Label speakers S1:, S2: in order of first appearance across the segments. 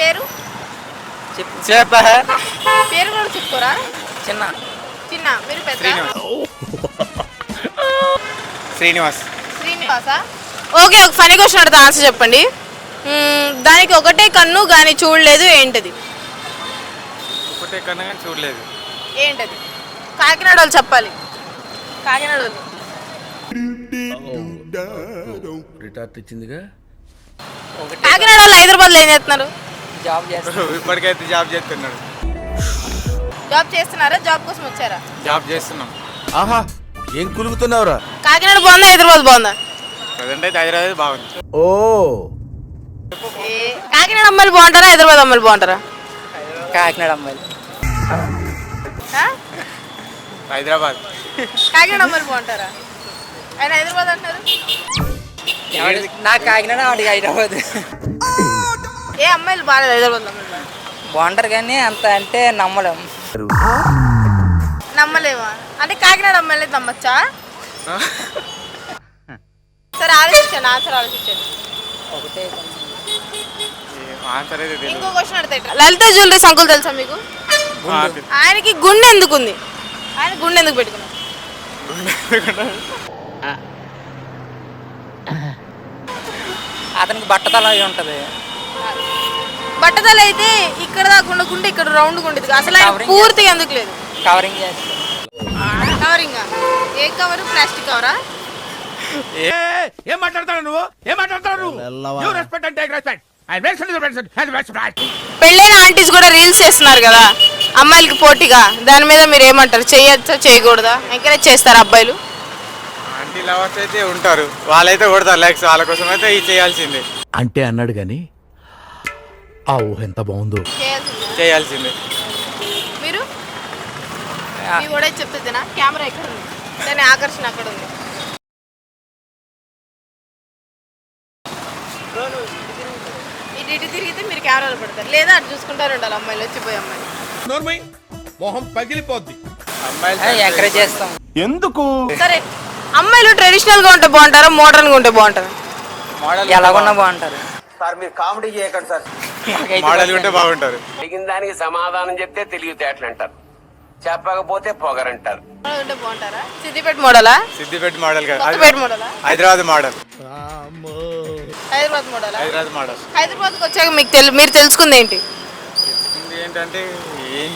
S1: పేరు?
S2: చెప్ప.
S1: పేరు కూడా చెప్పుకోరా?
S2: చిన్న.
S1: చిన్న. మీరు పెద్ద?
S3: శ్రీనివాస్.
S1: శ్రీనివాస. ఓకే ఒక ఫనీ క్వశ్చన్ అడుగుతా ఆన్సర్ చెప్పండి. దానికి ఒకటే కన్ను కానీ చూడలేదు ఏంటది?
S3: ఒకటే కన్నా కానీ చూడలేదు.
S1: ఏంటది? కాకినాడ వాళ్ళు చెప్పాలి. కాకినాడ వాళ్ళు
S4: రిటార్ట్ ఇచ్చిందిగా
S1: కాకినాడ వాళ్ళు హైదరాబాద్లో ఏం చేస్తున్నారు?
S2: జాబ్ చేస్తాను
S3: ఇప్పటికైతే జాబ్ చేస్తున్నాడు.
S1: జాబ్ చేస్తున్నారా? జాబ్ కోసం వచ్చారా?
S3: జాబ్ చేస్తున్నాం.
S4: ఆహా ఏం కులుగుతున్నావురా
S1: కాకినాడ బాగుందా? హైదరాబాద్ బాగుందా?
S3: ప్రజెంట్ అయితే హైదరాబాద్ బాగుంది.
S4: ఓ.
S1: ఏ, కాకినాడ అమ్మాయిలు బాగుంటారా? హైదరాబాద్ అమ్మాయిలు బాగుంటారా?
S2: కాకినాడ అమ్మాయిలు?
S3: హైదరాబాద్.
S1: కాకినాడ అమ్మాయిలు బాగుంటారా? ఆయన హైదరాబాద్ అంటారు
S2: నాకు కాకినాడ వాడికి హైదరాబాద్.
S1: అమ్మాయిలు బాగాలేదు హైదరాబాద్.
S2: బాగుంటారు కానీ అంత అంటే నమ్మలేం.
S1: నమ్మలేమా అంటే కాకినాడ అమ్మాయిలు అయితే నమ్మచ్చా సరే ఆలోచించండి ఆన్సర్ ఆలోచించండి.
S2: ఒకటే
S3: ఆన్సర్ అయితే తెలియదు
S1: ఇంకో క్వశ్చన్ అడతాయి లలిత జ్యువెలరీస్ అంకుల్ తెలుసా మీకు? ఆయనకి గుండె ఎందుకు ఉంది ఆయన గుండె ఎందుకు పెట్టుకున్నారు
S2: అతనికి బట్టతల అయి ఉంటుంది.
S1: బట్టతలు అయితే ఇక్కడ దాకా ఉండకుంటే ఇక్కడ రౌండ్ ఉండేది అసలు ఆయన పూర్తిగా ఎందుకు లేదు?
S2: కవరింగ్
S1: కవరింగ్ ఏ కవర్ ప్లాస్టిక్ కవరా
S5: ఏం మాట్లాడతాడు నువ్వు? ఏం మాట్లాడతాడు నువ్వు? You respect and take respect I respect
S1: పెళ్ళైన ఆంటీస్ కూడా రీల్స్ చేస్తున్నారు కదా? అమ్మాయిలకి పోటీగా? దాని మీద మీరు ఏమంటారు? చేయొచ్చా? చేయకూడదా? ఎంకరేజ్ చేస్తారా అబ్బాయిలు?
S3: ఆంటీ లవర్స్ అయితే ఉంటారు. వాళ్ళైతే కొడతారు. లైక్స్ వాళ్ళ కోసం అయితే ఇది చేయాల్సిందే.
S4: అంటే అన్నాడు గాని ఆ ఊహ ఎంత బాగుందో.
S1: చేయాల్సిందా.
S3: చేయాల్సిందే
S1: మీరు కూడా చెప్తుందినా కెమెరా ఎక్కడ ఉంది? దాని ఆకర్షణ అక్కడ ఉంది. ఇటు ఇటు తిరిగితే మీరు కెమెరాలు పెడతారు. లేదా అటు చూసుకుంటారు ఉండాలి అమ్మాయిలు వచ్చిపోయి అమ్మాయిలు.
S5: మొహం పగిలిపోద్ది.
S2: చేస్తాం?
S1: సరే అమ్మాయిలు ట్రెడిషనల్గా ఉంటే బాగుంటారా మోడర్న్గా ఉంటే బాగుంటారా?
S3: మోడల్
S2: ఎలాగున్నా బాగుంటారు.
S6: సార్ మీరు కామెడీ చేయకండి సార్.
S3: మోడల్ ఉంటే బాగుంటారు.
S6: అడిగిన దానికి సమాధానం చెప్తే తెలివితేటలు అంటారు. చెప్పకపోతే పొగరంటారు.
S1: మోడల్ ఉంటే బాగుంటారా? సిద్దిపేట మోడలా?
S3: సిద్దిపేట మోడల్ కాదు
S1: కొత్తపేట మోడలా?
S3: హైదరాబాద్ మోడల్.
S1: హైదరాబాద్ మోడలా?
S3: హైదరాబాద్ మోడల్.
S1: హైదరాబాద్కి వచ్చాక మీకు తెలు మీరు తెలుసుకుంది ఏంటి
S3: ఇది ఏంటంటే ఏం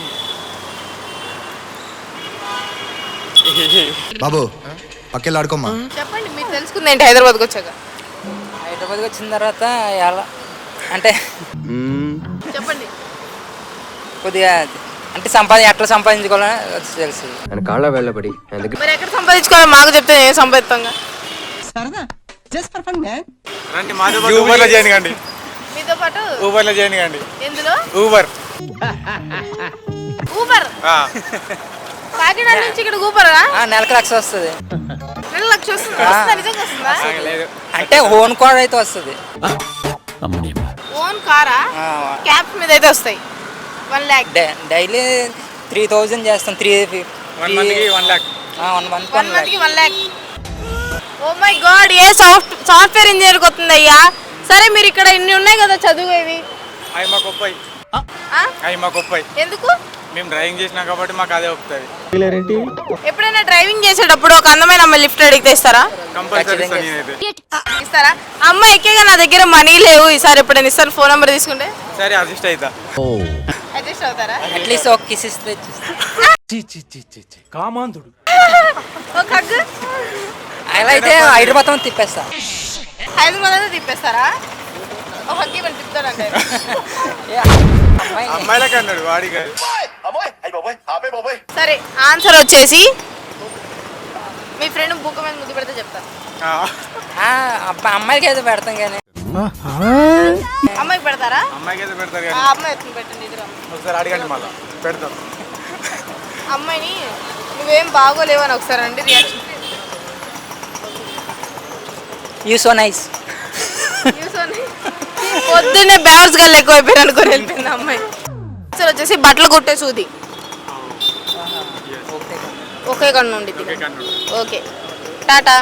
S7: బాబు పక్కెళ్ళి ఆడుకోమ్మా.
S1: చెప్పండి మీరు తెలుసుకుంది ఏంటి హైదరాబాద్కి వచ్చాక?
S2: హైదరాబాద్కి వచ్చిన తర్వాత ఎలా అంటే
S1: చెప్పండి.
S2: కొద్దిగా అంటే సంపాది ఎట్లా సంపాదించుకోవాలని తెలుసు.
S8: ఆయన కాళ్ళ వెళ్ళబడి ఆయన దగ్గర
S1: మరి ఎక్కడ సంపాదించుకోవాలి? మాకు చెప్తే ఏం సంపాదిస్తాంగా
S3: రండి మాతో పాటు ఊబర్లో చేయనికండి
S1: మీతో పాటు?
S3: ఊబర్లో చేయనికండి
S1: ఎందులో?
S3: ఊబర్
S1: ఊబర్
S3: ఆ,
S1: కాకినాడ నుంచి ఇక్కడ ఊబరా
S2: ఆ, నెలకు లక్ష వస్తుంది.
S1: రెండు లక్ష వస్తుందా? వస్తుందా? నిజంగా వస్తుందా?
S3: ఆ, లేదు.
S2: అంటే ఓన్ కోడ్ అయితే వస్తుంది.
S1: ఓన్ కారా?
S2: ఆ,
S1: క్యాబ్స్ మీద అయితే వస్తాయి. వన్ ల్యాక్
S2: డై- డైలీ త్రీ థౌజండ్ చేస్తాం. త్రీ
S3: వన్ మంత్కి one lakh
S2: one month
S1: one మంత్కి one lakh oh my god a soft software engineer వస్తుంది అయ్యా సరే మీరు ఇక్కడ ఇన్ని ఉన్నాయి కదా
S3: మాకు ఒప్పాయి
S1: ఎందుకు?
S3: మేము డ్రైవింగ్ చేసినాం కాబట్టి మాకు అదే ఒప్పుతుంది.
S1: ఎప్పుడైనా డ్రైవింగ్ చేసేటప్పుడు ఒక అందమైన అమ్మాయి లిఫ్ట్ అడిగితే ఇస్తారా?
S3: కంపల్సరీ
S2: ఖచ్చితంగా
S3: నేనైతే.
S1: ఇస్తారా? అమ్మాయి ఎక్కేగా నా దగ్గర మనీ లేవు. ఈసారి ఎప్పుడైనా ఇస్తాను ఫోన్ నెంబర్ తీసుకుంటే?
S3: సరే అడ్జస్ట్ అవుతా
S1: అడ్జస్ట్ అవుతారా?
S2: అట్లీస్ట్ ఒక కిస్ ఇస్తే ఇచ్చేస్తా.
S5: కామాంధుడు.
S1: ఒక హగ్
S2: అలా అయితే హైదరాబాద్ తిప్పేస్తా.
S1: హైదరాబాద్ అయితే తిప్పేస్తారా? ఒక హగ్ ఇవ్వండి తిప్పుతాడంటే.
S2: అమ్మాయి.
S3: అమ్మాయిలకి అన్నాడు వాడి కాదు
S1: సరే ఆన్సర్ వచ్చేసి మీ ఫ్రెండ్ బుక్ మీద ముద్దు పెడితే చెప్తాను
S3: ఆ,
S2: ఆ, అబ్బా అమ్మాయికి ఏదో పెడతాం కానీ.
S1: అమ్మాయికి పెడతారా?
S3: అమ్మాయికి అయితే పెడతారు
S1: ఆ అమ్మాయి పెట్టండి ఇద్దరు
S3: ఒకసారి అడగండి మళ్ళీ. పెడతాం.
S1: అమ్మాయిని నువ్వేం బాగోలేవు అని ఒకసారి అండి రియాక్షన్.
S2: యూ సో నైస్
S1: పొద్దున్నే బేవర్స్ గల్ ఎక్కువ అయిపోయారు అనుకుని వచ్చేసి బట్టలు కుట్టే సూది. ఒకే కన్ను. ఉండిద్ది
S3: ఓకే
S1: టాటా.